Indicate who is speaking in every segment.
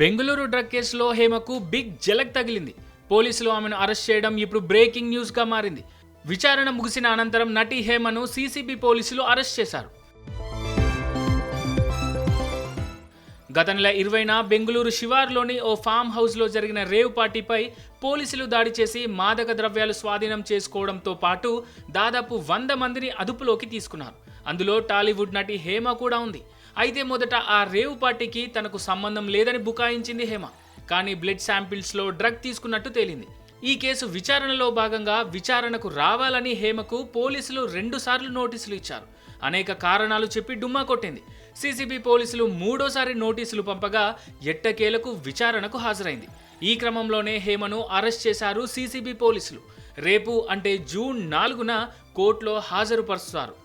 Speaker 1: Bengaluru drug కేసులో హేమకు big జలక్ తగిలింది. పోలీసులు ఆమెను అరెస్ట్ చేయడం ఇప్పుడు బ్రేకింగ్ న్యూస్గా మారింది. విచారణ ముగిసిన అనంతరం నటి హేమను సీసీబీ పోలీసులు అరెస్ట్ చేశారు. గత నెల ఇరవైన బెంగళూరు శివార్లోని ఓ ఫామ్ హౌస్లో జరిగిన రేవ్ పార్టీపై పోలీసులు దాడి చేసి మాదక ద్రవ్యాలు స్వాధీనం చేసుకోవడంతో పాటు దాదాపు వంద మందిని అదుపులోకి తీసుకున్నారు. అందులో టాలీవుడ్ నటి హేమ కూడా ఉంది. అయితే మొదట ఆ రేవ్ పార్టీకి తనకు సంబంధం లేదని బుకాయించింది హేమ. కానీ బ్లడ్ శాంపిల్స్లో డ్రగ్ తీసుకున్నట్టు తేలింది. ఈ కేసు విచారణలో భాగంగా విచారణకు రావాలని హేమకు పోలీసులు రెండుసార్లు నోటీసులు ఇచ్చారు. అనేక కారణాలు చెప్పి డుమ్మా కొట్టింది. సీసీబీ పోలీసులు మూడోసారి నోటీసులు పంపగా ఎట్టకేలకు విచారణకు హాజరైంది. ఈ క్రమంలోనే హేమను అరెస్ట్ చేశారు సీసీబీ పోలీసులు. రేపు అంటే జూన్ నాలుగున కోర్టులో హాజరుపరుస్తారు.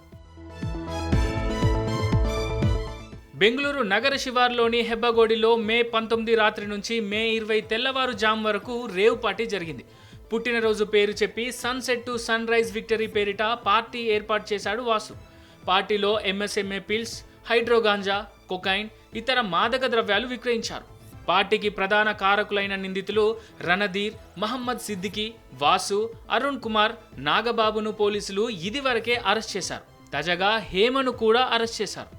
Speaker 1: బెంగళూరు నగర శివార్లోని హెబ్బగోడిలో మే పంతొమ్మిది రాత్రి నుంచి మే ఇరవై తెల్లవారుజాము వరకు రేవ్ పార్టీ జరిగింది. పుట్టినరోజు పేరు చెప్పి sunset to sunrise victory పేరిట పార్టీ ఏర్పాటు చేశాడు వాసు. పార్టీలో ఎంఎస్ఎంఏ పిల్స్ హైడ్రోగాంజా కొకైన్ ఇతర మాదక ద్రవ్యాలు విక్రయించారు. పార్టీకి ప్రధాన కారకులైన నిందితులు రణధీర్ మహమ్మద్ సిద్దికి వాసు అరుణ్ కుమార్ నాగబాబును పోలీసులు ఇదివరకే అరెస్ట్ చేశారు. తాజాగా హేమను కూడా అరెస్ట్ చేశారు.